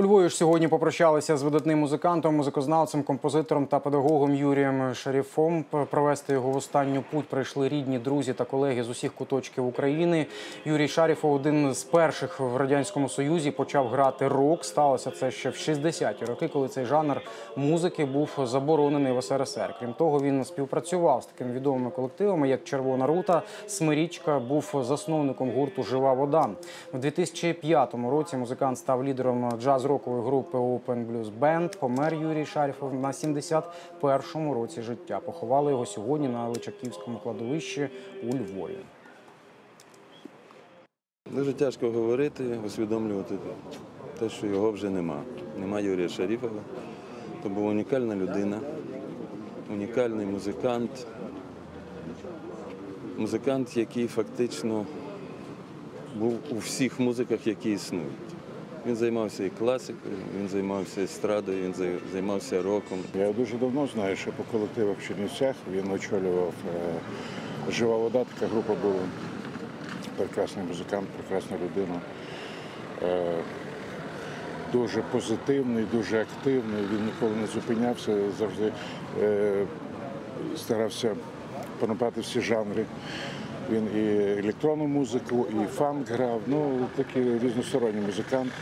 У Львові ж сьогодні попрощалися з видатним музикантом, музикознавцем, композитором та педагогом Юрієм Шаріфом. Провести його в останню путь прийшли рідні, друзі та колеги з усіх куточків України. Юрій Шаріфов один з перших в радянському союзі почав грати рок. Сталося це ще в 60-ті роки, коли цей жанр музики був заборонений в СРСР. Крім того, він співпрацював з такими відомими колективами, як Червона Рута, Смирічка, був засновником гурту Жива вода. У 2005 році музикант став лідером джаз-рокової групи Open Blues Band. Помер Юрій Шаріфов на 71-му році життя. Поховали його сьогодні на Личаківському кладовищі у Львові. Дуже тяжко говорити, усвідомлювати те, що його вже нема. Нема Юрія Шаріфова. То був унікальна людина, унікальний музикант. Музикант, який фактично був у всіх музиках, які існують. Він займався і класикою, він займався естрадою, він займався роком. Я дуже давно знаю, що по колективах в Чернівцях він очолював е, Жива вода, така група була. Прекрасний музикант, прекрасна людина. Е, Дуже позитивний, дуже активний. Він ніколи не зупинявся, завжди е, старався понапати всі жанри. Він і електронну музику, і фанк грав. Ну, такий різносторонній музикант.